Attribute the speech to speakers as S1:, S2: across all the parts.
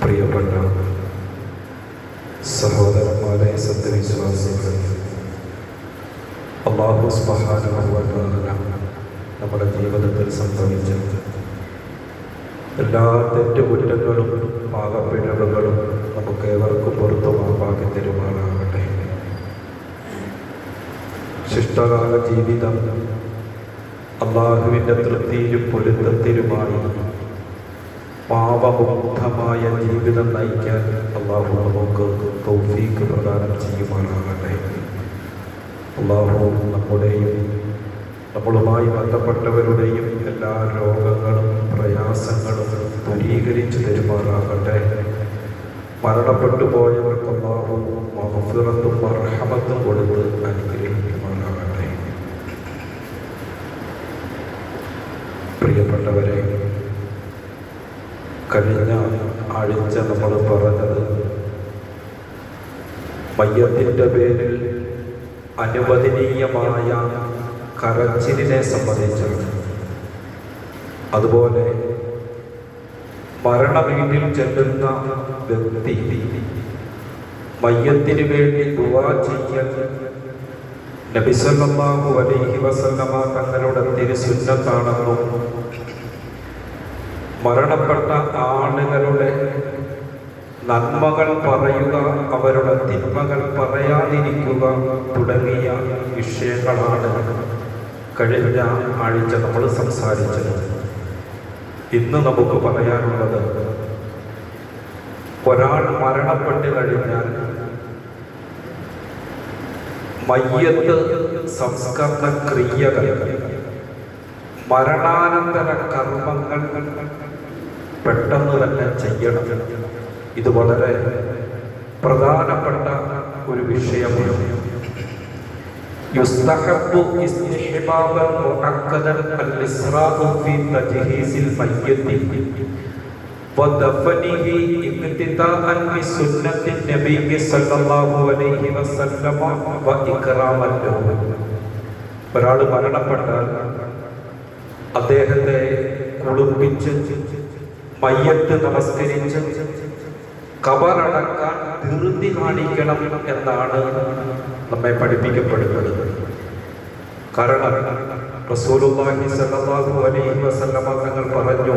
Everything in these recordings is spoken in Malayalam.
S1: പ്രിയപ്പെട്ട സഹോദരന്മാരെ സത്യവിശ്വാസികൾ അള്ളാഹു സുബ്ഹാനഹു നമ്മുടെ ജീവിതത്തിൽ സംഭവിച്ച എല്ലാ തെറ്റുകുറ്റങ്ങളും പാകപ്പിഴവുകളും നമുക്ക് ഏവർക്കും പുറത്തുമാക്കി തരുമാറാകട്ടെ ശിഷ്ടകാല ജീവിതം അള്ളാഹുവിന്റെ തൃപ്തിയിലും പൊരുത്തത്തിലുമായി പാപമുക്തമായ ജീവിതം നയിക്കാൻ അള്ളാഹു നമുക്ക് തൗഫീക്ക് പ്രദാനം ചെയ്യുമാറാകട്ടെ. അള്ളാഹു നമ്മുടെയും നമ്മളുമായി ബന്ധപ്പെട്ടവരുടെയും എല്ലാ രോഗങ്ങളും പ്രയാസങ്ങളും ദൂരീകരിച്ചു തരുമാറാകട്ടെ. മരണപ്പെട്ടു പോയവർക്ക് അള്ളാഹു മഹഫിറത്തും അർഹമത്തും കൊടുത്ത് അനുഗ്രഹിക്കുമാറാകട്ടെ. പ്രിയപ്പെട്ടവരെ കഴിഞ്ഞ ആഴ്ച നമ്മൾ പറഞ്ഞത്. മയ്യത്തിന്റെ പേരിൽ അനുവദനീയമായ കരച്ചിലിനെ സംബന്ധിച്ചാണ്. അതുപോലെ മരണ വീട്ടിൽ ചെല്ലുന്ന വ്യക്തി മയ്യത്തിന് വേണ്ടി ദുവാ ചെയ്യാൻ നബിസല്ലാഹു അലൈഹി വസല്ലമ തങ്ങളുടെ തിരുസുന്നത്താണെന്നും മരണപ്പെട്ട ആളുകളുടെ നന്മകൾ പറയുക അവരുടെ തിന്മകൾ പറയാതിരിക്കുക തുടങ്ങിയ വിഷയങ്ങളാണ് കഴിഞ്ഞ ആഴ്ച നമ്മൾ സംസാരിച്ചത്. ഇന്ന് നമുക്ക് പറയാനുള്ളത് ഒരാൾ മരണപ്പെട്ട് കഴിഞ്ഞാൽ മയ്യത്ത് സംസ്കരണ ക്രിയകൾ മരണാനന്തര കർമ്മങ്ങൾ പെട്ടെന്ന് തന്നെ ചെയ്യണം. ഇത് വളരെ പ്രധാനപ്പെട്ട ഒരു വിഷയമാണ് يستحب استحبابا مؤكدا الإسراء في تجهيز الميت ودفنه اقتداء بسنة النبي صلى الله عليه وسلم وإكراما له ഒരാൾ മരണപ്പെട്ടാൽ അദ്ദേഹത്തെ കുളിപ്പിച്ച് മയ്യത്ത് നമസ്കരിച്ച് കബറടക്കാൻ ധൃതി കാണിക്കണം എന്നാണ് നമ്മെ പഠിപ്പിക്കപ്പെടുന്നത്. കാരണം റസൂലുള്ളാഹി സ്വല്ലല്ലാഹു അലൈഹി വസല്ലമ തങ്ങൾ പറഞ്ഞു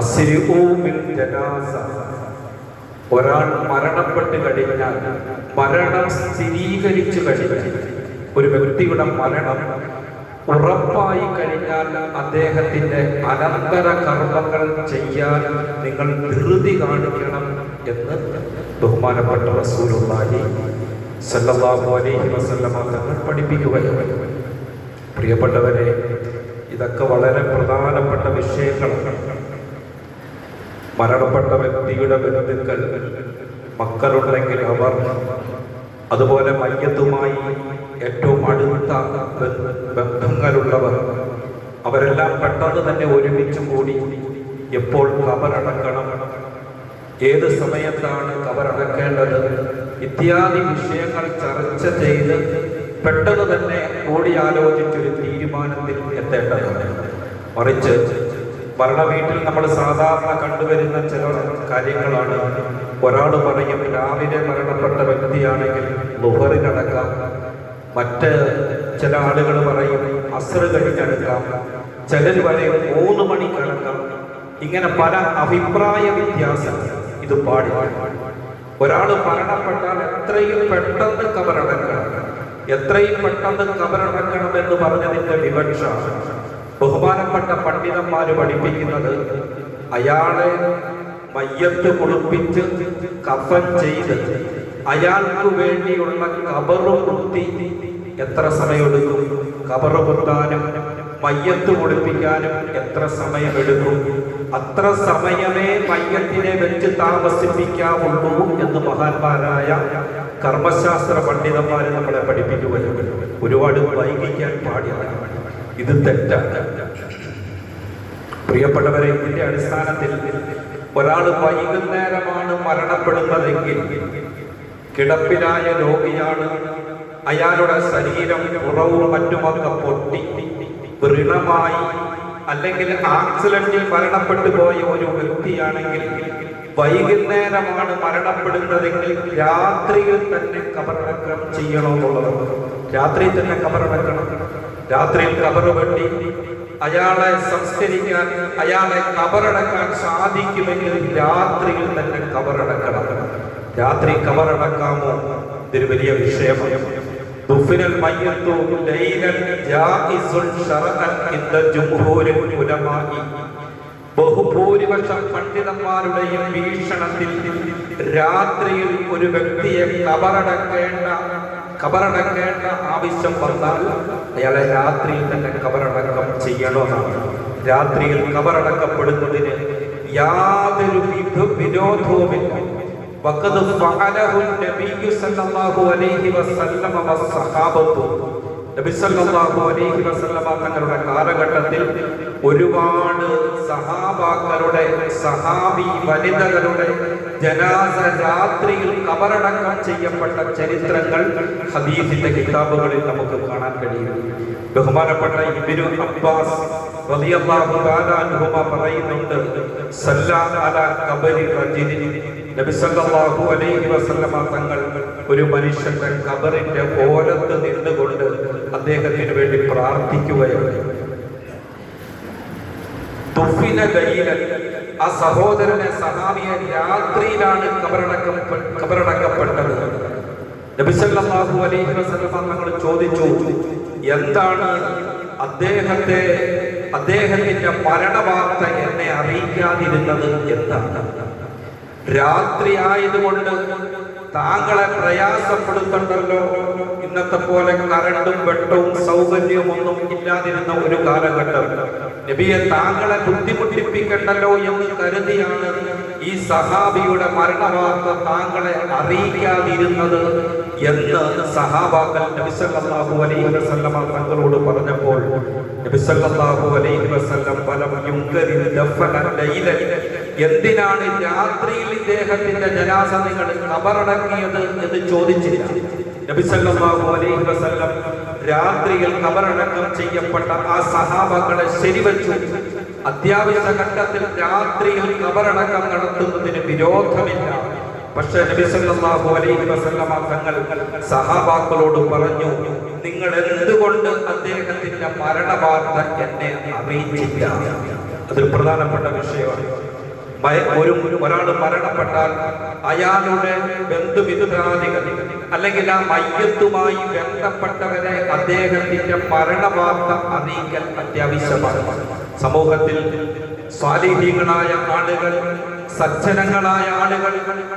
S1: അസ്രിഊ ബിൽ ജനാസ. ഒരാൾ മരണപ്പെട്ട് കഴിഞ്ഞാൽ മരണം സ്ഥിരീകരിച്ചു കഴിഞ്ഞാൽ ഒരു വ്യക്തിയുടെ മരണം ഉറപ്പായി കഴിഞ്ഞാൽ അദ്ദേഹത്തിന്റെ അനന്തര കർമ്മങ്ങൾ ചെയ്യാൻ നിങ്ങൾ ധൃതി കാണിക്കണം എന്ന് ബഹുമാനപ്പെട്ട റസൂലുള്ളാഹി സല്ലല്ലാഹു അലൈഹി വസല്ലമ തങ്ങൾ പഠിപ്പിക്കുകയാണ്. പ്രിയപ്പെട്ടവരെ ഇതൊക്കെ വളരെ പ്രധാനപ്പെട്ട വിഷയങ്ങളാണ്. മരണപ്പെട്ട വ്യക്തിയുടെ ബന്ധുക്കൾ മക്കളുണ്ടെങ്കിൽ അവർ അതുപോലെ മയ്യത്തുമായി ഏറ്റവും അടുത്ത ബന്ധങ്ങളുള്ളവർ അവരെല്ലാം പെട്ടെന്ന് തന്നെ ഒരുമിച്ച് കൂടി എപ്പോൾ കബറടക്കണം ഏത് സമയത്താണ് കബറടക്കേണ്ടത് ഇത്യാദി വിഷയങ്ങൾ ചർച്ച ചെയ്ത് പെട്ടെന്ന് തന്നെ കൂടിയാലോചിച്ചൊരു തീരുമാനത്തിൽ എത്തേണ്ടതാണ്. മറിച്ച് ഭരണ വീട്ടിൽ നമ്മൾ സാധാരണ കണ്ടുവരുന്ന ചില കാര്യങ്ങളാണ്. ഒരാൾ പറയും രാവിലെ മരണപ്പെട്ട വ്യക്തിയാണെങ്കിൽ ലുഹറിനടക്കാം മറ്റ് ചില ആളുകൾ പറയും അസർ കഴിഞ്ഞെടുക്കാം. ചിലർ പറയും മൂന്ന് മണിക്കടക്കാം ഇങ്ങനെ പല അഭിപ്രായ വ്യത്യാസം ഇത് പാടില്ല ഒരാൾ മരണപ്പെട്ടാൽ എത്രയും പെട്ടെന്ന് കബറടക്കണം. എത്രയും പെട്ടെന്ന് കബറടക്കണം എന്ന് പറഞ്ഞതിന്റെ വിവക്ഷ ബഹുമാനപ്പെട്ട പണ്ഡിതന്മാർ പഠിപ്പിക്കുന്നത് അയാളെ മയ്യത്ത് കുളിപ്പിച്ച് കഫൻ ചെയ്ത് അയാൾക്ക് വേണ്ടിയുള്ള കബറ് കുത്തി എത്ര സമയമെടുക്കും? കബറ് കുത്താനും മയ്യത്ത് കുളിപ്പിക്കാനും എത്ര സമയമെടുക്കും? അത്ര സമയമേ മയ്യത്തിനെ വെച്ച് താമസിപ്പിക്കാവുള്ളൂ എന്ന് മഹാന്മാരായ കർമ്മശാസ്ത്ര പണ്ഡിതന്മാർ നമ്മളെ പഠിപ്പിക്കുകയാണ് ഒരുപാട് വൈകിക്കാൻ പാടില്ല. ഇത് തെറ്റാണ്. പ്രിയപ്പെട്ടവരെ ഇതിന്റെ അടിസ്ഥാനത്തിൽ ഒരാൾ വൈകുന്നേരമാണ് മരണപ്പെടുന്നതെങ്കിൽ കിടപ്പിലായ രോഗിയാണ്. അയാളുടെ ശരീരം ഉറവും മറ്റുമൊക്കെ പൊട്ടി. വൃണമായി അല്ലെങ്കിൽ ആക്സിഡന്റിൽ മരണപ്പെട്ടു പോയ ഒരു വ്യക്തിയാണെങ്കിൽ വൈകുന്നേരമാണ് മരണപ്പെടുന്നതെങ്കിൽ രാത്രിയിൽ തന്നെ കബറടക്കം ചെയ്യണമെന്നുള്ളത്. രാത്രിയിൽ തന്നെ കബറടക്കണം. രാത്രിയിൽ കബറ് വെട്ടി അയാളെ സംസ്കരിക്കാൻ അയാളെ കബറടക്കാൻ സാധിക്കുമെങ്കിൽ രാത്രിയിൽ തന്നെ കബറടക്കണം. രാത്രി കബറടക്കാമോ ഇതൊരു വലിയ വിഷയമാണ് ബഹുഭൂരിപക്ഷം പണ്ഡിതന്മാരുടെയും വീക്ഷണത്തിൽ രാത്രിയിൽ ഒരു വ്യക്തിയെ കബറടക്കേണ്ട കബറടക്കേണ്ട ആവശ്യം വന്നാൽ അയാളെ രാത്രിയിൽ തന്നെ കബറടക്കം ചെയ്യണമെന്നാണ്. രാത്രിയിൽ കബറടക്കപ്പെടുന്നതിന് യാതൊരു വിധ- വിരോധവുമില്ല فعله النبي صلى സല്ലല്ലാഹു അലൈഹി വസല്ലമ വസ്സഹാബത്തു നബി സല്ലല്ലാഹു അലൈഹി വസല്ലമ തങ്ങളുടെ കാലഘട്ടത്തിൽ ഒരുപാട് സഹാബാക്കളുടെ സഹാബി വനിതകളുടെ ജനാസ രാത്രിയിൽ കബറടക്കം ചെയ്യപ്പെട്ട ചരിത്രങ്ങൾ ഹദീസിന്റെ കിതാബുകളിൽ നമുക്ക് കാണാൻ കഴിയും. ബഹുമാനപ്പെട്ട ഇബ്നു അബ്ബാസ് റളിയല്ലാഹു തആല പറയുന്നുണ്ട് സല്ലാ അലാ ഖബരി റജുലിൻ നബി സല്ലല്ലാഹു അലൈഹി വസല്ലമ തങ്ങൾ ഒരു മനുഷ്യന്റെ ഖബറിന്റെ ഓരത്ത് നിന്നുകൊണ്ട് അദ്ദേഹത്തിന് വേണ്ടി പ്രാർത്ഥിക്കുകയാണ്. ആ സഹോദരനെ സഹാബിയെ രാത്രിയിലാണ് കബറടക്കം കബറടക്കപ്പെട്ടത് നബി സല്ലല്ലാഹു അലൈഹി വസല്ലമ തങ്ങൾ ചോദിച്ചു എന്താണ് അദ്ദേഹത്തെ അദ്ദേഹത്തിന്റെ മരണവാർത്ത എന്നെ അറിയിക്കാതിരുന്നത്? എന്താണ്? രാത്രി ആയതുകൊണ്ട് താങ്കളെ പ്രയാസപ്പെടുത്തണ്ടല്ലോ. ഇന്നത്തെ പോലെ കറണ്ടും വെട്ടവും സൗകര്യവും ഒന്നും ഇല്ലാതിരുന്ന ഒരു കാലഘട്ടം. നബിയെ താങ്കളെ ബുദ്ധിമുട്ടിപ്പിക്കണ്ടല്ലോ എന്ന് കരുതിയാണ് ഈ സഹാബിയുടെ മരണവാർത്ത താങ്കളെ അറിയിക്കാതിരുന്നത് എന്ന് സഹാബാക്കൾ നബിസല്ലാഹു അലൈഹി വസല്ലമ തങ്ങളോട് പറഞ്ഞപ്പോൾ നബിസല്ലാഹു അലൈഹി വസല്ലം ഫലം യുൻകരിൽ ദഫന ലൈലൻ എന്തിനാണ് രാത്രിയിൽ ഇദ്ദേഹത്തിന്റെ ജനാസ നിങ്ങൾ കബറടക്കിയത് എന്ന് ചോദിച്ചില്ല. നബി സല്ലല്ലാഹു അലൈഹി വസല്ലം രാത്രിയിൽ കബറടക്കം ചെയ്യപ്പെട്ട ആ സഹാബങ്ങളെ ശരിവച്ചു. അത്യാവശ്യ ഘട്ടത്തിൽ രാത്രിയിൽ കബറടക്കം നടത്തുന്നതിന് വിരോധമില്ല. പക്ഷെ നബിസല്ലാഹു അലൈഹി വസല്ലമ തങ്ങൾ സഹാബാക്കളോട് പറഞ്ഞു നിങ്ങൾ എന്തുകൊണ്ട് അദ്ദേഹത്തിന്റെ മരണവാർത്ത എന്നെ അറിയിച്ചില്ല? അതൊരു പ്രധാനപ്പെട്ട വിഷയമാണ്. ഒരു ഒരാൾ മരണപ്പെട്ടാൽ അയാളുടെ ബന്ധുവിധുരാദികൾ അല്ലെങ്കിൽ ആ മയ്യത്തുമായി ബന്ധപ്പെട്ടവരെ അദ്ദേഹത്തിന്റെ മരണവാർത്ത അറിയിക്കൽ അത്യാവശ്യമാണ്. സമൂഹത്തിൽ സ്വാധീനങ്ങളായ ആളുകൾ സജ്ജനങ്ങളായ ആളുകൾ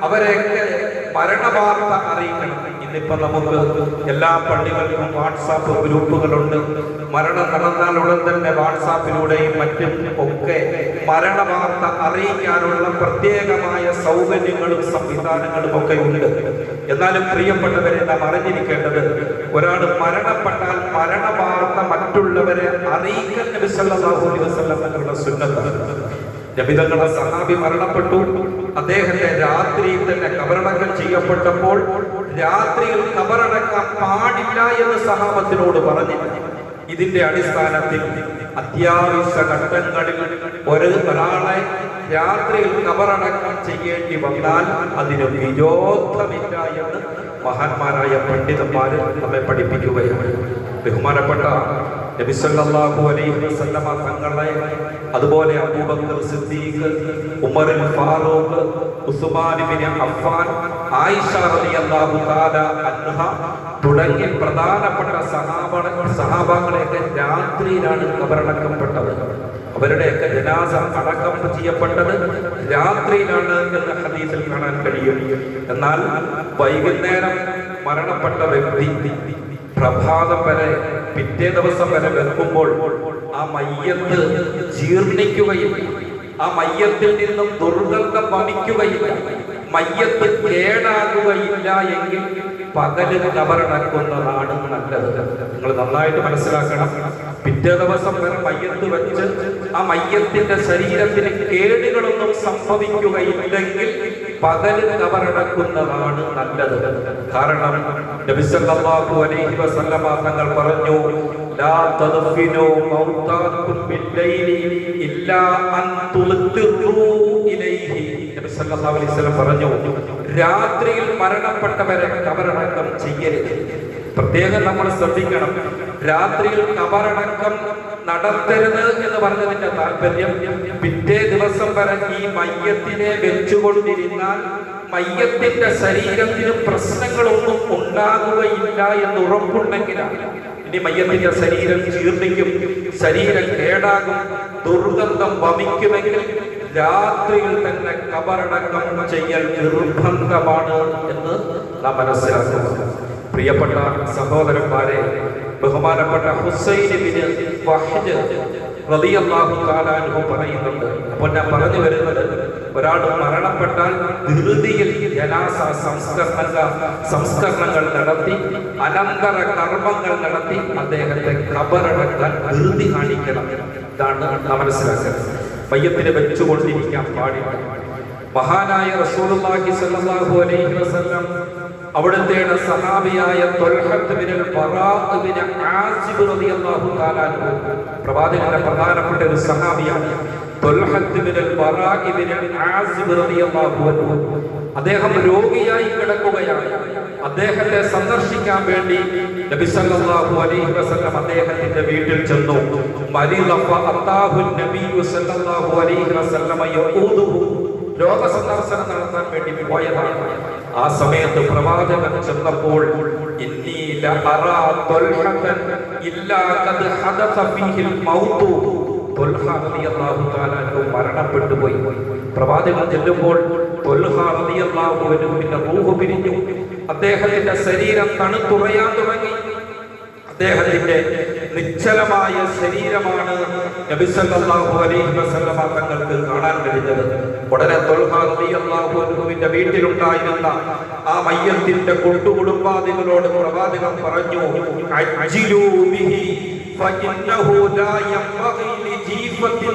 S1: അവരെയൊക്കെ മരണവാർത്ത അറിയിക്കണം. ഇന്നിപ്പോ നമുക്ക് എല്ലാ പള്ളികൾക്കും വാട്സാപ്പ് ഗ്രൂപ്പുകളുണ്ട്. മരണം നടന്നാൽ ഉടൻ തന്നെ വാട്സാപ്പിലൂടെയും മറ്റും ഒക്കെ മരണവാർത്ത അറിയിക്കാനുള്ള പ്രത്യേകമായ സൗകര്യങ്ങളും സംവിധാനങ്ങളും ഒക്കെ ഉണ്ട്. എന്നാലും പ്രിയപ്പെട്ടവരെ നാം അറിഞ്ഞിരിക്കേണ്ടത് ഒരാൾ മരണപ്പെട്ടാൽ മരണവാർത്ത മറ്റുള്ളവരെ അറിയിക്കാൻ നബി സല്ലല്ലാഹു അലൈഹി വസല്ലം തങ്ങളുടെ സുന്നത്താണ്. നബിതങ്ങളുടെ സഹാബി മരണപ്പെട്ടു. അദ്ദേഹത്തെ രാത്രിയിൽ തന്നെ കബറടക്കം ചെയ്യപ്പെട്ടപ്പോൾ രാത്രിയിൽ കബറടക്കാൻ പാടില്ല എന്ന് സഹാബത്തിനോട് പറഞ്ഞു. ഇതിന്റെ അടിസ്ഥാനത്തിൽ അത്യാവശ്യ ഘട്ടങ്ങളിൽ ഒരു ഒരാളെ രാത്രിയിൽ കബറടക്കം ചെയ്യേണ്ടി വന്നാൽ അതിന് വിരോധമില്ല എന്ന് മഹാന്മാരായ പണ്ഡിതന്മാർ നമ്മെ പഠിപ്പിക്കുകയാണ്. ബഹുമാനപ്പെട്ട നബി സല്ലല്ലാഹു അലൈഹി വസല്ലമ തങ്ങളെ അതുപോലെ Abu Bakr Siddique Umar Farooq Usman bin Affan Aisha റളിയല്ലാഹു തആല അൻഹ തുടങ്ങിയ പ്രധാനപ്പെട്ട സഹാബ സഹാബാക്കളെയൊക്കെ രാത്രിയിലാണ് കബറടക്കപ്പെട്ടത്. അവരുടെയൊക്കെ ജനാസ അടക്കം ചെയ്യപ്പെട്ടത് രാത്രിയിലാണ് എന്ന ഹദീസിൽ കാണാൻ കഴിയും. എന്നാൽ വൈകുന്നേരം മരണപ്പെട്ട വ്യക്തി പ്രഭാതം വരെ പിറ്റേ ദിവസം വരെ വെക്കുമ്പോൾ ആ മയ്യത്ത് ജീർണിക്കുകയില്ല. ആ മയ്യത്തിൽ നിന്നും ദുർഗന്ധം വമിക്കുകയില്ല. മയ്യത്ത് കേടാകുകയില്ല എങ്കിൽ പകൽ കബറടക്കുന്നതാണ് നല്ലത്. നിങ്ങൾ നന്നായിട്ട് മനസ്സിലാക്കണം. പിറ്റേ ദിവസം വരെ മയ്യത്ത് വെച്ച് ആ മയ്യത്തിന്റെ ശരീരത്തിന് കേടുകളൊന്നും സംഭവിക്കുകയില്ലെങ്കിൽ പകൽ കബറടക്കുന്നതാണ് നല്ലത്. കാരണം നബി സല്ലല്ലാഹു അലൈഹി വസല്ലമ തങ്ങൾ പറഞ്ഞു ലാ ഇല്ലാ അൻ ഇലൈഹി. നബി സല്ലല്ലാഹു അലൈഹി പറഞ്ഞു രാത്രിയിൽ മരണപ്പെട്ടവരെ കബറടക്കം ചെയ്യരുത്. പ്രത്യേകം നമ്മൾ ശ്രദ്ധിക്കണം. രാത്രിയിൽ കബറടക്കം നടത്തരുത് എന്ന് പറഞ്ഞതിന്റെ താല്പര്യം പിറ്റേ ദിവസം വരെ ഈ മയ്യത്തിനെ വെച്ചുകൊണ്ടിരുന്നാൽ മയ്യത്തിന്റെ ശരീരത്തിന് പ്രശ്നങ്ങളൊന്നും ഉണ്ടാകുകയില്ല എന്ന് ഉറപ്പുണ്ടെങ്കിലാണ്. ഇനി മയ്യത്തിന്റെ ശരീരം ജീർണിക്കും ശരീരം കേടാകും ദുർഗന്ധം വമിക്കുമെങ്കിൽ രാത്രിയിൽ തന്നെ കബറടക്കം ചെയ്യൽ നിർബന്ധമാണ് എന്ന് നാം മനസ്സിലാക്കുക പ്രിയപ്പെട്ട സഹോദരന്മാരെ ബഹുമാനപ്പെട്ട ഹുസൈൻ വഹ്ജ് റളിയല്ലാഹു പറയുന്നുണ്ട്. അപ്പോൾ ഞാൻ പറഞ്ഞു വരുന്നത് ഒരാൾ മരണപ്പെട്ടാൽ ധൃതിയിൽ ജനാസ സംസ്കരണ സംസ്കരണങ്ങൾ നടത്തി അനന്തര കർമ്മങ്ങൾ നടത്തി അദ്ദേഹത്തെ കബറടക്കാൻ ധൃതി കാണിക്കണം. ഇതാണ് മനസ്സിലാക്കുന്നത് മയ്യത്തിന് വെച്ചുകൊണ്ടിരിക്കാൻ പാടില്ല മഹാനായ റസൂലുള്ളാഹി സ്വല്ലല്ലാഹു അലൈഹി വസല്ലം അവിടുത്തെ സഹാബിയായ പ്രവാചകന്റെ പ്രധാനപ്പെട്ട ഒരു സഹാബിയാണ് അദ്ദേഹം രോഗിയായി കിടക്കുകയാണ്. അദ്ദേഹത്തെ സന്ദർശിക്കാൻ വേണ്ടി നബി സല്ലല്ലാഹു അലൈഹി വസല്ലം അദ്ദേഹത്തിന്റെ വീട്ടിൽ ചെന്നു. മരിദഫ അത്താഹു നബി സല്ലല്ലാഹു അലൈഹി വസല്ലം യഊദുഹു രോഗസന്ദർശനം നടത്താൻ വേണ്ടി പോയതാണ്. ആ സമയത്ത് പ്രവാചകൻ ചെന്നപ്പോൾ മരണപ്പെട്ടു പോയി. പ്രവാചകൻ ചെല്ലുമ്പോൾ റൂഹ് പിരിഞ്ഞു. അദ്ദേഹത്തിന്റെ ശരീരം തണുത്തുറയാൻ തുടങ്ങി. അദ്ദേഹത്തിന്റെ നിശ്ചലമായ ശരീരമാണ് നബി സല്ലല്ലാഹു അലൈഹി വസല്ലമ തങ്ങൾക്ക് കാണാൻ കഴിഞ്ഞത്. ഉടനെ തൊൽഹാദിയുവിന്റെ വീട്ടിലുണ്ടായിരുന്ന ആ മയ്യത്തിന്റെ കൊട്ടുകുടുംബാദികളോട് പ്രവാചകൻ പറഞ്ഞു അജ്ലൂ ബിഹി ഫഇന്നഹു ലാ യംബഗി ലിജീഫത്തി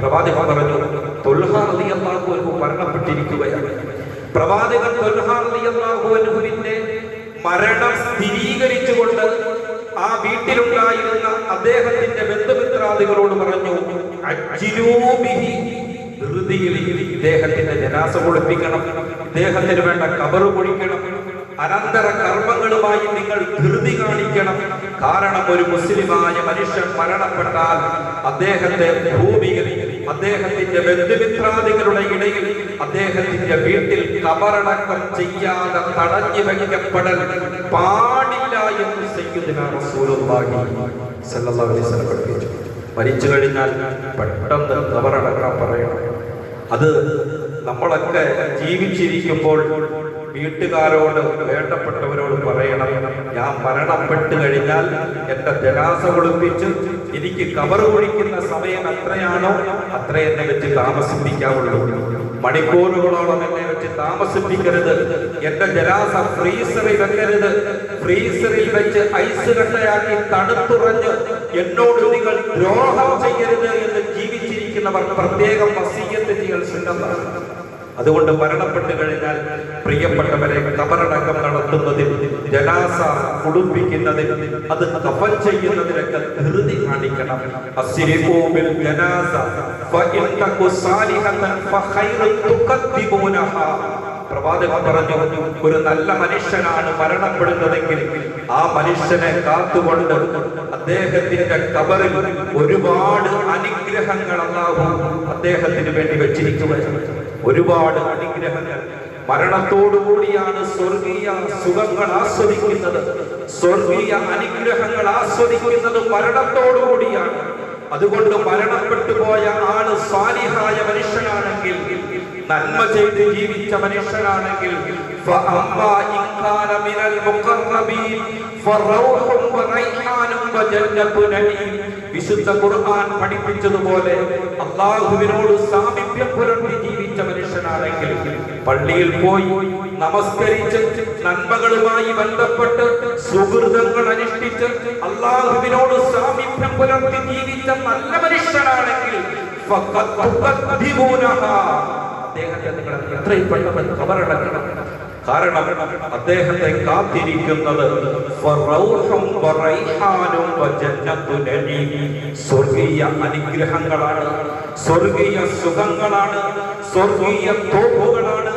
S1: പ്രവാചകൻ പറഞ്ഞു മരണപ്പെട്ടിരിക്കുകയാണ്. പ്രവാചകൻ സ്ഥിരീകരിച്ചുകൊണ്ട് ആ വീട്ടിലുണ്ടായിരുന്ന അദ്ദേഹത്തിന്റെ ബന്ധുമിത്രാദികളോട് പറഞ്ഞു അജ്ജിലൂ ബിഹി. ധൃതിയിൽ ഇദ്ദേഹത്തിന്റെ ജനാസ കുളിപ്പിക്കണം ഇദ്ദേഹത്തിന് വേണ്ട കബറ് കുഴിക്കണം അനന്തര കർമ്മങ്ങളുമായി നിങ്ങൾ ധൃതി കാണിക്കണം. കാരണം ഒരു മുസ്ലിമായ മനുഷ്യൻ മരണപ്പെട്ടാൽ അദ്ദേഹത്തെ ഭൂമിയിൽ അദ്ദേഹത്തിന്റെ ബന്ധുമിത്രാദികളുടെ ഇടയിൽ അദ്ദേഹത്തിന്റെ വീട്ടിൽ കബറടക്കം ചെയ്യാതെ തടഞ്ഞു വയ്ക്കപ്പെടൽ പാടില്ല എന്ന് സയ്യിദുനാ റസൂലുള്ളാഹി സ്വല്ലല്ലാഹു അലൈഹി വസല്ലം പഠിപ്പിച്ചു. മരിച്ചു കഴിഞ്ഞാൽ പെട്ടെന്ന് കബറടക്കാൻ പറയണം. അത് നമ്മളൊക്കെ ജീവിച്ചിരിക്കുമ്പോൾ വീട്ടുകാരോട് വേണ്ടപ്പെട്ടവരോട് പറയണം ഞാൻ മരണപ്പെട്ട് കഴിഞ്ഞാൽ എന്റെ ജനാസ കുളിപ്പിച്ച് എനിക്ക് കവർ കുഴിക്കുന്ന സമയം എത്രയാണോ അത്ര എന്നെ വെച്ച് താമസിപ്പിക്കാവുള്ളൂ. മണിക്കൂറുകളോളം എന്നെ വെച്ച് താമസിപ്പിക്കരുത്. എന്റെ ജലാസ ഫ്രീസറിൽ വെക്കരുത്. ഫ്രീസറിൽ വെച്ച് ഐസ് കട്ടയാക്കി തണുത്തുറഞ്ഞ് എന്നോട് നിങ്ങൾ ദ്രോഹം ചെയ്യരുത് എന്ന് ജീവിച്ചിരിക്കുന്നവർ പ്രത്യേകം വസീയത്ത് ചെയ്യൽ സുന്നത്താണ് അതുകൊണ്ട് മരണപ്പെട്ട് കഴിഞ്ഞാൽ പ്രിയപ്പെട്ടവരെ കബറടക്കം നടത്തുന്നതിൽ ജനാസ കുടുംബിക്കുന്നതിൽ അത് കഫൻ ചെയ്യുന്നതിലൊക്കെ ധൃതി കാണിക്കണം. ജനാസ പ്രവാചകൻ പറഞ്ഞു ഒരു നല്ല മനുഷ്യനാണ് മരണപ്പെടുന്നതെങ്കിൽ ആ മനുഷ്യനെ കാത്തുകൊണ്ട് അദ്ദേഹത്തിന്റെ കബറിൽ ഒരുപാട് അനുഗ്രഹങ്ങൾ അല്ലാഹു അദ്ദേഹത്തിന് വേണ്ടി വെച്ചിരിക്കുകയാണ്. ഒരുപാട് അനുഗ്രഹങ്ങൾ. മരണത്തോടുകൂടിയാണ് സ്വർഗീയ സുഖങ്ങൾ ആസ്വദിക്കുന്നത്. സ്വർഗീയ അനുഗ്രഹങ്ങൾ ആസ്വദിക്കുന്നത് മരണത്തോടുകൂടിയാണ് അതുകൊണ്ട് മരണപ്പെട്ടു പോയ ആൾ സ്വാലിഹായ മനുഷ്യനാണെങ്കിൽ നന്മ ചെയ്ത് ജീവിച്ച മനുഷ്യനാണെങ്കിൽ വറൈഹാനും വിശുദ്ധ ഖുർആൻ പഠിപ്പിച്ചതുപോലെ അള്ളാഹുവിനോട് സാമീപ്യം പുലർത്തി ജീവിച്ച മനുഷ്യനാണെങ്കിൽ പള്ളിയിൽ പോയി നമസ്കരിച്ച് നന്മകളുമായി ബന്ധപ്പെട്ട് സുഹൃതങ്ങൾ അനുഷ്ഠിച്ച് അള്ളാഹുവിനോട് സാമീപ്യം പുലർത്തി ജീവിച്ച നല്ല മനുഷ്യനാണെങ്കിൽ അദ്ദേഹത്തെ നിങ്ങൾ എത്രയും പെട്ടെന്ന് കവറടക്കണം കാരണം അദ്ദേഹത്തെ കാത്തിരിക്കുന്നത്. സ്വർഗീയ അനുഗ്രഹങ്ങളാണ് സ്വർഗീയ സുഖങ്ങളാണ് സ്വർഗീയ തോപ്പുകളാണ്.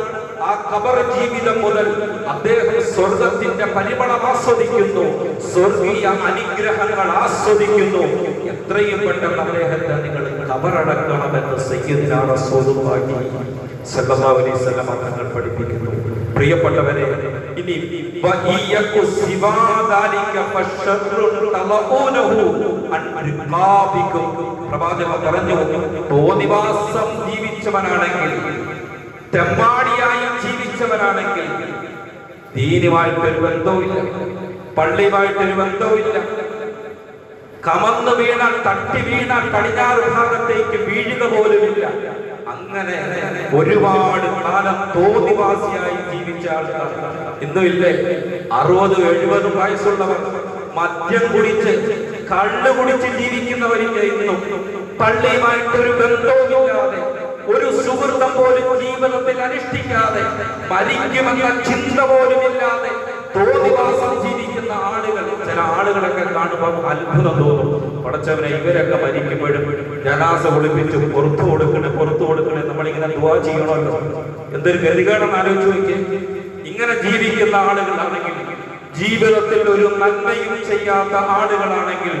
S1: ആ കബർ ജീവിതം മുതൽ അദ്ദേഹം സ്വർഗത്തിന്റെ പരിമളം ആസ്വദിക്കുന്നു സ്വർഗീയ അനുഗ്രഹങ്ങൾ ആസ്വദിക്കുന്നു. എത്രയും പെട്ടെന്ന് അദ്ദേഹത്തെ നിങ്ങൾ കബറടക്കണമെന്ന് സയ്യിദിനാ സ്വന്തമാക്കി സല്ലല്ലാഹു അലൈഹി വസല്ലം തങ്ങൾ പഠിപ്പിക്കുന്നു. പ്രിയപ്പെട്ടവരെ ഇനി പ്രവാചകൻ പറഞ്ഞു തോന്നിവാസം ജീവിച്ചവനാണെങ്കിൽ തെമ്മാടിയായി ജീവിച്ചവനാണെങ്കിൽ ദീനുമായിട്ടൊരു ബന്ധവുമില്ല പള്ളിയുമായിട്ടൊരു ബന്ധവുമില്ല. കമന്നു വീണ തട്ടി വീണ പടിഞ്ഞാറ് ഭാഗത്തേക്ക് വീഴുക പോലുമില്ല. അങ്ങനെ ഒരുപാട് കാലം തോന്നിവാസിയായി ജീവിച്ച ആൾക്കാർ. ഇന്നും ഇല്ലേ? അറുപത് എഴുപത് വയസ്സുള്ളവർ മദ്യം കുടിച്ച് കള്ളു കുടിച്ച് ജീവിക്കുന്നവരില്ല ഇന്നും. പള്ളിയുമായിട്ടൊരു ബന്ധവുമില്ലാതെ ഒരു സുഹൃത്തം പോലും ജീവിതത്തിൽ അനുഷ്ഠിക്കാതെ മരിക്കുമെന്ന ചിന്ത പോലും ഇല്ലാതെ തോന്നിവാസം ജീവിക്കുന്ന ആളുകൾ ചില ആളുകളൊക്കെ കാണുമ്പോൾ അത്ഭുതം തോന്നും പടച്ചവനെ ഇവരൊക്കെ മരിക്കുമ്പോഴും ജനാസ ഒളിപ്പിച്ച് പുറത്തു കൊടുക്കണേ പുറത്തു കൊടുക്കണേ നമ്മളിങ്ങനെ ദുവാ ചെയ്യണമല്ലോ എന്തൊരു ഗതികേടെന്ന് ആലോചിച്ച് നോക്കിയേ ഇങ്ങനെ ജീവിക്കുന്ന ആളുകളാണെങ്കിൽ ജീവിതത്തിൽ ഒരു നന്മയും ചെയ്യാത്ത ആളുകളാണെങ്കിൽ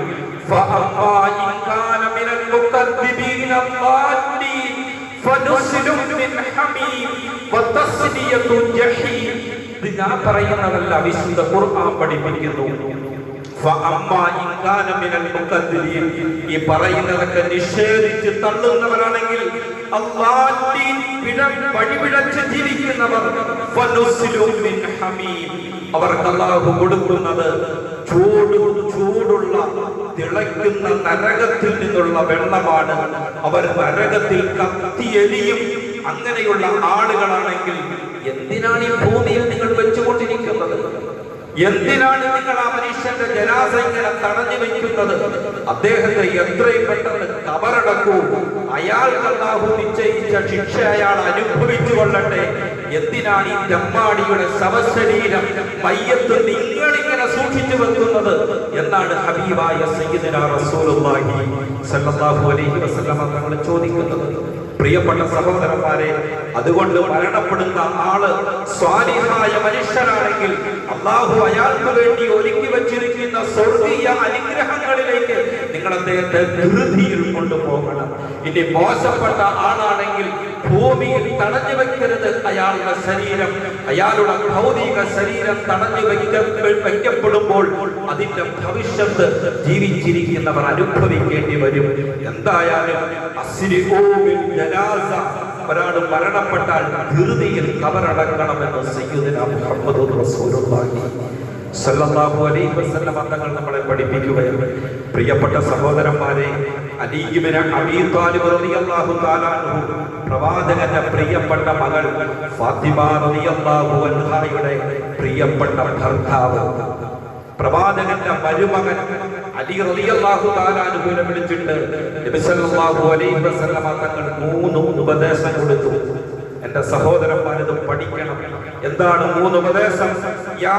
S1: فأما إن كان من المكذبين الضالين فنزل من حميم وتصلية جحيم ഇത് ഞാൻ പറയുന്നതല്ല വിശുദ്ധ ഖുർആൻ പഠിപ്പിക്കുന്നു. ഈ പറയുന്നതൊക്കെ നിഷേധിച്ച് തള്ളുന്നവരാണെങ്കിൽ വഴിപിഴച്ച് ജീവിക്കുന്നവർ. അവർക്ക് അള്ളാഹു കൊടുക്കുന്നത് ചൂട് ചൂടുള്ള തിളയ്ക്കുന്ന നരകത്തിൽ നിന്നുള്ള വെള്ളമാണ്. അവർ നരകത്തിൽ കത്തിയെലിയും അങ്ങനെയുള്ള ആളുകളാണെങ്കിൽ എന്തിനാണ് ഈ ഭൂമിയിൽ നിങ്ങൾ വെച്ചുകൊണ്ടിരിക്കുന്നത്? എന്തിനാണ് നിങ്ങൾ ആ മനുഷ്യന്റെ ഇങ്ങനെ തടഞ്ഞു വെക്കുന്നത്? അദ്ദേഹത്തെ എത്രയും പെട്ടെന്ന് കബറടക്കൂ. അയാൾക്ക് അല്ലാഹു നിശ്ചയിച്ച ശിക്ഷ അയാൾ അനുഭവിച്ചു കൊള്ളട്ടെ. എന്തിനാണ് ഈ തെമ്മാടിയുടെ ശവശരീരം മയ്യത്ത് നിങ്ങൾ ഇങ്ങനെ സൂക്ഷിച്ചു വെക്കുന്നത്? എന്നാണ് ഹബീബായ സയ്യിദിന റസൂലുള്ളാഹി സല്ലല്ലാഹു അലൈഹി വസല്ലം തങ്ങൾ ചോദിക്കുന്നത്. പ്രിയപ്പെട്ട സഹോദരന്മാരെ അതുകൊണ്ട് മരണപ്പെടുന്ന ആൾ സ്വാലിഹായ മനുഷ്യനാണെങ്കിൽ അള്ളാഹു അയാൾക്ക് വേണ്ടി ഒരുക്കി വച്ചിരിക്കുന്ന സ്വർഗീയ അനുഗ്രഹങ്ങളിലേക്ക് നിങ്ങൾ അദ്ദേഹത്തെ ധൃതിയിൽ കൊണ്ടുപോകണം. ഇനി മോശപ്പെട്ട ആളാണെങ്കിൽ ഭൂമിയിൽ തടഞ്ഞു വെക്കരുത് അയാളുടെ ശരീരം. അയാളുടെ ഭൗതിക ശരീരം തടഞ്ഞു വെക്കപ്പെടുമ്പോൾ അതിന്റെ ഭവിഷ്യത്ത് ജീവിച്ചിരിക്കുന്നവർ അനുഭവിക്കേണ്ടി വരും. എന്തായാലും ഒരാൾ മരണപ്പെട്ടാൽ ധൃതിയിൽ കബറടക്കണമെന്ന് സയ്യുദിന മുഹമ്മദ് റസൂലുള്ളാഹി. സല്ലല്ലാഹു അലൈഹി വസല്ലം തങ്ങൾ നമ്മളെ പഠിപ്പിക്കുകയാണ്. പ്രിയപ്പെട്ട സഹോദരന്മാരെ റളിയല്ലാഹു പ്രവാചകന്റെ പ്രിയപ്പെട്ട മകൾ ഫാത്തിമ റളിയല്ലാഹു അൻഹയുടെ പ്രിയപ്പെട്ട ഭർത്താവ്. പ്രവാചകന്റെ മരുമകൻ അലി റളിയല്ലാഹു തആല അനുകൂലം അലൈഹി വസല്ലമ മൂന്ന് ഉപദേശം കൊടുത്തു. എന്റെ സഹോദരന്മാർ ഇത് പഠിക്കണം. എന്താണ് മൂന്ന് ഉപദേശം? യാ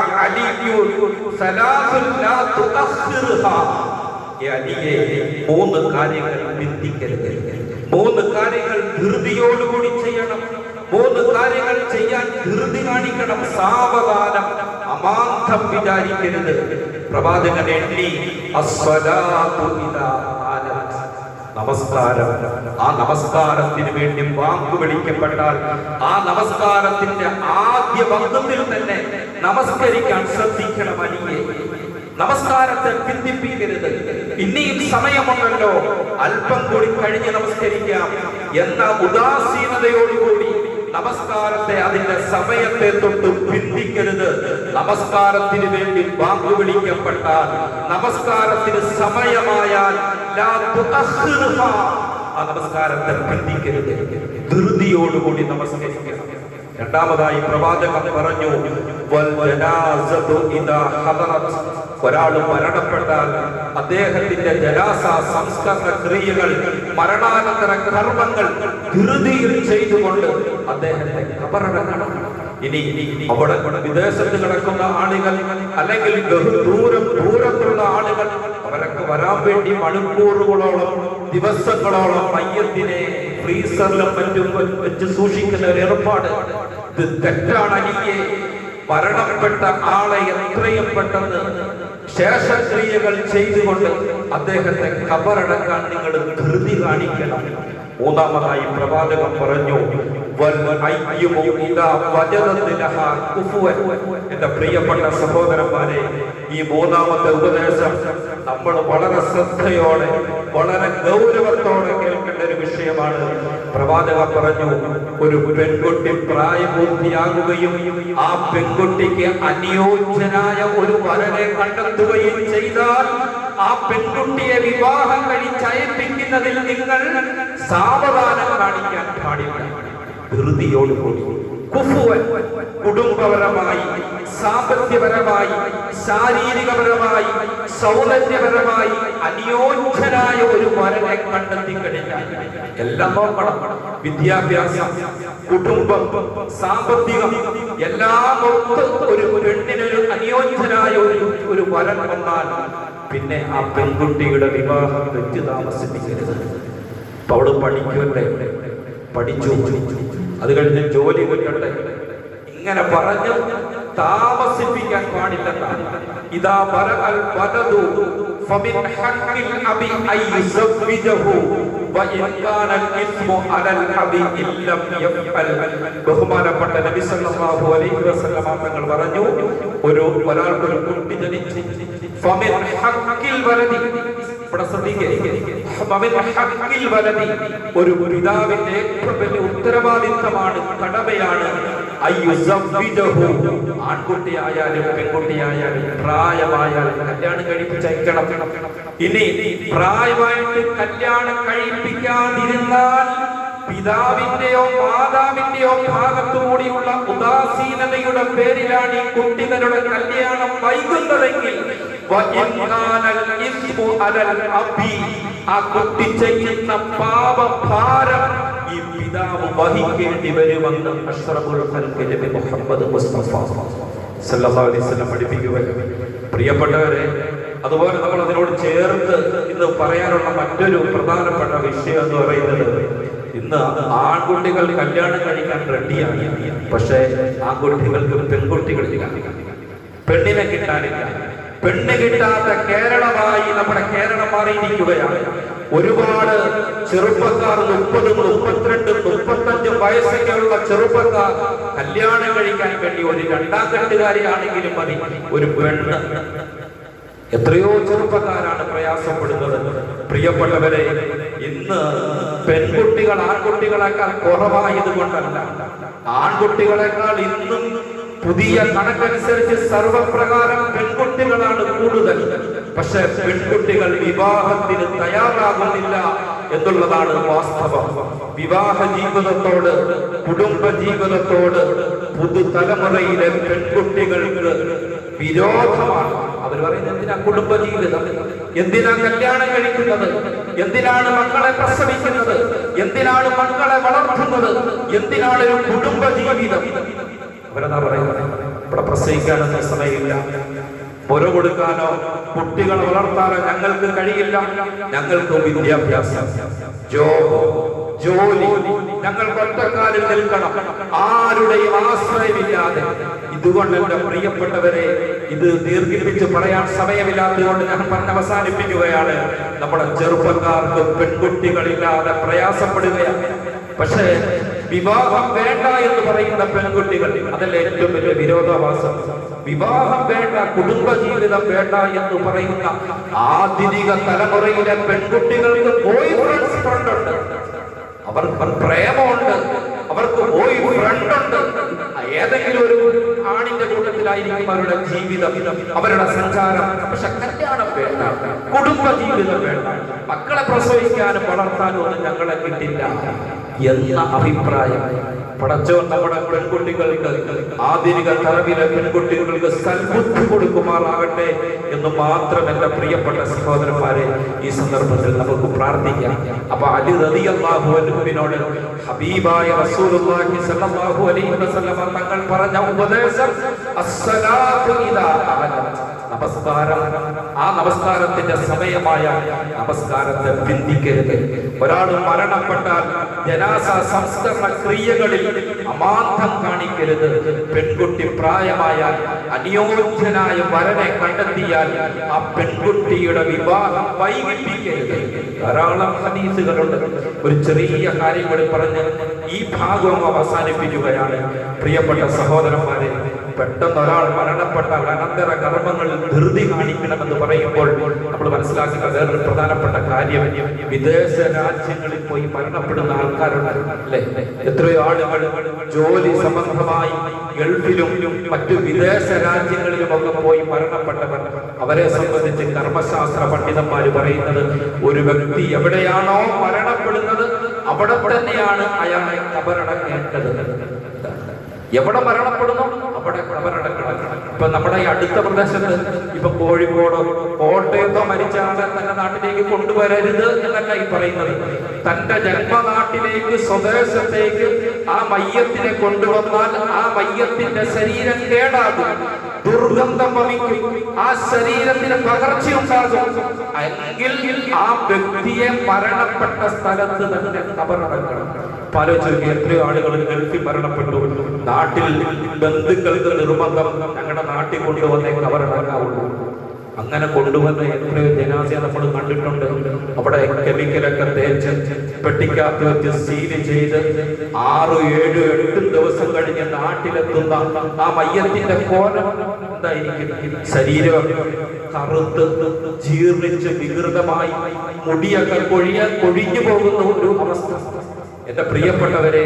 S1: മൂന്ന് കാര്യങ്ങൾ ബന്ധിക്കരുത് മൂന്ന് കാര്യങ്ങൾ ധൃതിയോടുകൂടി ചെയ്യണം. മൂന്ന് കാര്യങ്ങൾ ചെയ്യാൻ ധൃതി കാണിക്കണം. സാവധാനം അമാന്തം വിചാരിക്കരുത്. പ്രവാചകൻ എണ്ണി. നമസ്കാരം. ആ നമസ്കാരത്തിന് വേണ്ടി വാക്കു വിളിക്കപ്പെട്ടാൽ ആ നമസ്കാരത്തിന്റെ ആദ്യ ബന്ധത്തിൽ തന്നെ നമസ്കരിക്കാൻ ശ്രദ്ധിക്കണം അലിയെ. നമസ്കാരത്തെ പിന്തിപ്പിക്കരുത്. ഇനിയും സമയമുണ്ടല്ലോ അല്പം കൂടി കഴിഞ്ഞ് നമസ്കരിക്കാം എന്ന ഉദാസീനതയോടുകൂടി നമസ്കാരത്തെ അതിന്റെ സമയത്തെ തൊട്ട് പിന്തിക്കരുത്. നമസ്കാരത്തിന് വേണ്ടി വാക്കു വിളിക്കപ്പെട്ടാൽ നമസ്കാരത്തിന് സമയമായാൽ. ആ നമസ്കാരത്തെ പിന്തിക്കരുത്. ധൃതിയോടുകൂടി നമസ്കരിക്കണം. രണ്ടാമതായി പ്രവാചകൻ പറഞ്ഞു "വൽ ഇദാ ഹദറത്." ഒരാൾ മരണപ്പെട്ടാൽ അദ്ദേഹത്തിന്റെ ജലാസ സംസ്കരണ ക്രിയകൾ മരണാനന്തര കർമ്മങ്ങൾ ധൃതിയിൽ ചെയ്തുകൊണ്ട് അദ്ദേഹത്തെ കബറടക്കണം. ഇനി അവിടെ വിദേശത്ത് കിടക്കുന്ന ആളുകൾ അല്ലെങ്കിൽ ദൂരം ദൂരത്തുള്ള ആളുകൾ അവരൊക്കെ വരാൻ വേണ്ടി മണിക്കൂറുകളോളം ദിവസങ്ങളോളം മയ്യത്തിനെ ഫ്രീസറിലും മറ്റും വെച്ച് സൂക്ഷിക്കുന്ന ഒരു ഏർപ്പാട്. ഇത് തെറ്റാണ് അനിയെ. മരണപ്പെട്ട ആളെ എത്രയും പെട്ടെന്ന് ശേഷക്രിയകൾ ചെയ്തുകൊണ്ട് അദ്ദേഹത്തെ കബറടക്കാൻ നിങ്ങൾ ധൃതി കാണിക്കണം മൂന്നാമതായി പ്രവാചകൻ പറഞ്ഞു. എന്റെ പ്രിയപ്പെട്ട സഹോദരന്മാരെ ഈ മൂന്നാമത്തെ ഉപദേശം നമ്മൾ വളരെ ശ്രദ്ധയോടെ വളരെ ഗൗരവത്തോടെ കേൾക്കേണ്ട ഒരു വിഷയമാണ്. പ്രവാചകൻ പറഞ്ഞു ഒരു പെൺകുട്ടി പ്രായപൂർത്തിയാകുകയും ആ പെൺകുട്ടിക്ക് അനുയോജ്യനായ ഒരു വരനെ കണ്ടെത്തുകയും ചെയ്താൽ ആ പെൺകുട്ടിയെ വിവാഹം കഴിച്ചയപ്പിക്കുന്നതിൽ നിങ്ങൾ സാവധാനം കാണിക്കാൻ പാടില്ല. ധൃതിയോടുകൂടി. കുടുംബപരമായി സാമ്പത്തികപരമായി ശാരീരികപരമായി സൗന്ദര്യപരമായി അനുയോജ്യനായ ഒരു വരനെ കണ്ടെത്തി കഴിഞ്ഞാൽ എല്ലാം നോക്കണം. വിദ്യാഭ്യാസം കുടുംബം സാമ്പത്തികം എല്ലാം ഒരു പെണ്ണിനൊരു അനുയോജ്യനായ ഒരു ഒരു വരൻ വന്നാൽ പിന്നെ ആ പെൺകുട്ടിയുടെ വിവാഹം വെച്ച് താമസിപ്പിക്കരുത് അപ്പൊ അവൾ പഠിച്ചു. അത് കഴിഞ്ഞ് ജോലി കിട്ടട്ടെ ഇങ്ങനെ പറഞ്ഞു താമസിപ്പിക്കാൻ പാടില്ല ഇതാ വരഅൽ വലതു ഫമിൻ ഹഖിൽ അബി അൻ യുസവ്വിജഹു. ബഹുമാനപ്പെട്ട നബി സല്ലല്ലാഹു അലൈഹി വസല്ലം തങ്ങൾ പറഞ്ഞു ഒരു ഒരാൾക്കൊരു കുട്ടി ജനിച്ചു. ഫമിൻ ഒരു പിതാവിന്റെ ഏറ്റവും ഉത്തരവാദിത്തമാണ് കടമയാണ്. ആൺകുട്ടിയായാലും പെൺകുട്ടിയായാലും പ്രായമായാലും കല്യാണം കഴിപ്പിച്ചയക്കണം ഇനി പ്രായമായിട്ട് കല്യാണം കഴിപ്പിക്കാതിരുന്നാൽ പിതാവിന്റെയോ മാതാവിന്റെയോ ഭാഗത്തുകൂടിയുള്ള ഉദാസീനതയുടെ പേരിലാണ് ഈ കുട്ടികളുടെ കല്യാണം വൈകുന്നതെങ്കിൽ ആ കുട്ടി ചെയ്യുന്ന പാപഭാരം ഈ പിതാവ് വഹിക്കേണ്ടി വരുമെന്ന് അഷ്റബുൽ മുഹമ്മദ് മുസ്തഫ സല്ലല്ലാഹു അലൈഹി വസല്ലം പഠിപ്പിക്കുകയാണ്. പ്രിയപ്പെട്ടവരെ അതുപോലെ നമ്മൾ അതിനോട് ചേർത്ത് ഇന്ന് പറയാനുള്ള മറ്റൊരു പ്രധാനപ്പെട്ട വിഷയം എന്ന് പറയുന്നത് ഇന്ന് ആൺകുട്ടികൾ കല്യാണം കഴിക്കാൻ റെഡിയാണ് പക്ഷേ ആൺകുട്ടികൾക്ക് പെൺകുട്ടികളില്ല പെണ്ണിനെ കിട്ടാനില്ല. പെണ്ണ് കിട്ടാത്ത കേരളമായി നമ്മുടെ കേരളം മാറിയിരിക്കുകയാണ്. ഒരുപാട് ചെറുപ്പക്കാർ മുപ്പതും മുപ്പത്തിരണ്ടും മുപ്പത്തഞ്ചും വയസ്സൊക്കെയുള്ള ചെറുപ്പക്കാർ കല്യാണം കഴിക്കാൻ വേണ്ടി ഒരു രണ്ടാം കെട്ടുകാരിയാണെങ്കിലും മതി. ഒരു പെണ്ണ്. എത്രയോ ചെറുപ്പക്കാരാണ് പ്രയാസപ്പെടുന്നത്. പ്രിയപ്പെട്ടവരെ ഇന്ന് പെൺകുട്ടികൾ ആൺകുട്ടികളെക്കാൾ കുറവായത് കൊണ്ടല്ല ആൺകുട്ടികളെക്കാൾ ഇന്നും പുതിയ കണക്കനുസരിച്ച് സർവപ്രകാരം പെൺകുട്ടികളാണ് കൂടുതൽ. പക്ഷെ പെൺകുട്ടികൾ വിവാഹത്തിന് തയ്യാറാകുന്നില്ല എന്നുള്ളതാണ് വാസ്തവം. വിവാഹ ജീവിതത്തോട് കുടുംബ ജീവിതത്തോട് പുതുതലമുറയിലെ പെൺകുട്ടികൾക്ക് വിരോധമാണ്. അവർ പറയുന്നത് എന്തിനാ കുടുംബ ജീവിതം? എന്തിനാ കല്യാണം കഴിക്കുന്നത്? എന്തിനാണ് മക്കളെ പ്രസവിക്കുന്നത്? എന്തിനാണ് മക്കളെ വളർത്തുന്നത്? എന്തിനാണ് ഒരു കുടുംബ ജീവിതം? അവരെന്താ പറയുന്നത്? ഇവിടെ പ്രസവിക്കാനൊന്നും സമയമില്ല. പുര കൊടുക്കാനോ കുട്ടികളെ വളർത്താനോ ഞങ്ങൾക്ക് കഴിയില്ല. ഞങ്ങൾക്ക് വിദ്യാഭ്യാസം ജോബ് ജോലി. ഞങ്ങൾ ഒറ്റക്കാലിൽ നിൽക്കണം. ആരുടെയും ആശ്രയമില്ലാതെ. ഇതുകൊണ്ട് എന്റെ പ്രിയപ്പെട്ടവരെ ഇത് ദീർഘിപ്പിച്ച് പറയാൻ സമയമില്ലാത്തതുകൊണ്ട് ഞാൻ പറഞ്ഞ് അവസാനിപ്പിക്കുകയാണ് നമ്മുടെ ചെറുപ്പക്കാർക്ക് പെൺകുട്ടികളില്ലാതെ പ്രയാസപ്പെടുകയാണ്. പക്ഷേ വിവാഹം വേണ്ട എന്ന് പറയുന്ന പെൺകുട്ടികൾ അതല്ല ഏറ്റവും വലിയ വിരോധാഭാസം വിവാഹം വേണ്ട കുടുംബ ജീവിതം വേണ്ട എന്ന് പറയുന്ന ആധുനിക തലമുറയിലെ പെൺകുട്ടികൾക്ക് ബോയ് ഫ്രണ്ട്സ് ഫ്രണ്ട് ഉണ്ട്. അവർക്ക് പ്രേമമുണ്ട്. അവർക്ക് ബോയ് ഫ്രണ്ട് ഉണ്ട്. ഏതെങ്കിലും ഒരു ആണിന്റെ അവരുടെ ജീവിതം അവരുടെ സഞ്ചാരം പക്ഷെ കല്യാണം വേണ്ട കുടുംബ ജീവിതം വേണ്ട. മക്കളെ പ്രസവിക്കാനും വളർത്താനും ഒന്നും ഞങ്ങളെ കിട്ടില്ല എന്ന അഭിപ്രായം. പടച്ചോ നമ്മുടെ പെൺകുട്ടികൾക്ക് ആധുനിക തലവിലെ പെൺകുട്ടികൾക്ക് സൽബുദ്ധി കൊടുക്കുമാറാകട്ടെ എന്ന് മാത്രം എന്റെ പ്രിയപ്പെട്ട സഹോദരന്മാരെ ഈ സന്ദർഭത്തിൽ നമുക്ക് പ്രാർത്ഥിക്കാം. അപ്പൊ അലി റളിയല്ലാഹു അൻഹുവിനോട് ഹബീബായ തങ്ങൾ പറഞ്ഞ ഉപദേശം നമസ്കാരം. ആ നമസ്കാരത്തിന്റെ സമയമായ നമസ്കാരത്തെ ബന്ധിക്കരുത് ഒരാൾ മരണപ്പെട്ടാൽ ജനാസ സംസ്കരണ ക്രിയകളിൽ അമാന്തം കാണിക്കരുത്. പെൺകുട്ടി പ്രായമായാൽ അനുയോജ്യനായ വരനെ കണ്ടെത്തിയാൽ ആ പെൺകുട്ടിയുടെ വിവാഹം വൈകിപ്പിക്കരുത്. ധാരാളം ഹദീസുകളുണ്ട്. ഒരു ചെറിയ കാര്യം കൂടി പറഞ്ഞ് ഈ ഭാഗവും അവസാനിപ്പിക്കുകയാണ്. പ്രിയപ്പെട്ട സഹോദരന്മാരെ പെട്ടെന്ന് ഒരാൾ മരണപ്പെട്ടാൽ അനന്തര കർമ്മങ്ങളിൽ ധൃതി കാണിക്കണമെന്ന് പറയുമ്പോൾ നമ്മൾ മനസ്സിലാക്കുന്ന വേറൊരു പ്രധാനപ്പെട്ട കാര്യം. വിദേശ രാജ്യങ്ങളിൽ പോയി മരണപ്പെടുന്ന ആൾക്കാരുണ്ട് അല്ലെ? എത്രയോ ആളുകൾ ജോലി സംബന്ധമായി ഗൾഫിലും മറ്റു വിദേശ രാജ്യങ്ങളിലും ഒക്കെ പോയി മരണപ്പെട്ടവർ. അവരെ സംബന്ധിച്ച് കർമ്മശാസ്ത്ര പണ്ഡിതന്മാർ പറയുന്നത് ഒരു വ്യക്തി എവിടെയാണോ മരണപ്പെടുന്നത് അവിടെ തന്നെയാണ് അയാളെ കബറടക്കേണ്ടത്. എവിടെ മരണപ്പെടുന്നു? അവിടെ ഇപ്പൊ നമ്മുടെ ഈ അടുത്ത പ്രദേശത്ത് ഇപ്പൊ കോഴിക്കോടോ കോട്ടയത്തോ മരിച്ച ആളെ തന്റെ നാട്ടിലേക്ക് കൊണ്ടുവരരുത് എന്നല്ല ഈ പറയുന്നത്. തന്റെ ജന്മനാട്ടിലേക്ക് സ്വദേശത്തേക്ക് ആ മയ്യത്തിനെ കൊണ്ടുവന്നാൽ ആ മയ്യത്തിന്റെ ശരീരം കേടാകും. ദുർഗന്ധം വമിക്കും. ആ ശരീരത്തിന് പകർച്ചയുണ്ടാകും. എങ്കിൽ ആ വ്യക്തിയെ മരണപ്പെട്ട സ്ഥലത്ത് തന്നെ കബറടക്കണം പാലോചിക്കുക എത്രയോ ആളുകൾ ഗൾഫിൽ മരണപ്പെട്ടു. നാട്ടിൽ ബന്ധുക്കൾക്ക് നിർബന്ധം ഞങ്ങളുടെ നാട്ടിൽ കൊണ്ടുവന്നേ കബറടക്കാവുള്ളൂ. അങ്ങനെ കൊണ്ടുവന്ന എത്രയോ ജനാസ നമ്മൾ കണ്ടിട്ടുണ്ട്. അവിടെ കെമിക്കലൊക്കെ തേച്ച് പെട്ടിക്കകത്ത് വെച്ച് സീൽ ചെയ്ത് ആറ് ഏഴ് എട്ട് ദിവസം കഴിഞ്ഞ് നാട്ടിലെത്തുന്ന ആ മയ്യത്തിന്റെ കോലം എന്തായിരിക്കും? ശരീരം കറുത്ത് ജീർണിച്ച് വികൃതമായി മുടിയൊക്കെ കൊഴിയ കൊഴിഞ്ഞു പോകുന്ന ഒരു അവസ്ഥ. എന്റെ പ്രിയപ്പെട്ടവരെ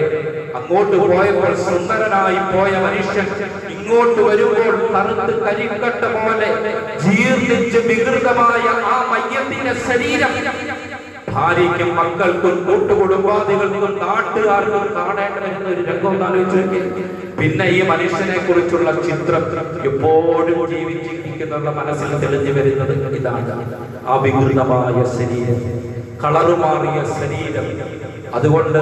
S1: അങ്ങോട്ട് പോയപ്പോൾ സുന്ദരനായി പോയ മനുഷ്യൻ ഇങ്ങോട്ട് വരുമ്പോൾ തറുത്ത് കരിക്കട്ട പോലെ ജീർണിച്ച് വികൃതമായ ആ മയ്യത്തിന്റെ ശരീരം. ഭാര്യയ്ക്കും മക്കൾക്കും കൂട്ടുകുടുംബാദികൾക്കും നാട്ടുകാർക്കും കാണേണ്ട വരുന്ന ഒരു രംഗം ആലോചിച്ചു പിന്നെ ഈ മനുഷ്യനെ കുറിച്ചുള്ള ചിത്രം എപ്പോഴും ജീവിച്ചിരിക്കുന്ന മനസ്സിൽ തെളിഞ്ഞു വരുന്നത് ഇതാണ്. ആ വികൃതമായ ശരീരം കളറുമാറിയ ശരീരം അതുകൊണ്ട്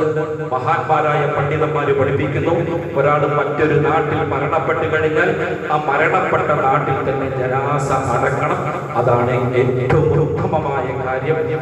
S1: മഹാന്മാരായ പണ്ഡിതന്മാര് പഠിപ്പിക്കുന്നു. ഒരാൾ മറ്റൊരു നാട്ടിൽ മരണപ്പെട്ട് കഴിഞ്ഞാൽ ആ മരണപ്പെട്ട നാട്ടിൽ തന്നെ ജനാസ അടക്കണം. അതാണ് ഏറ്റവും ഉത്തമമായ കാര്യം.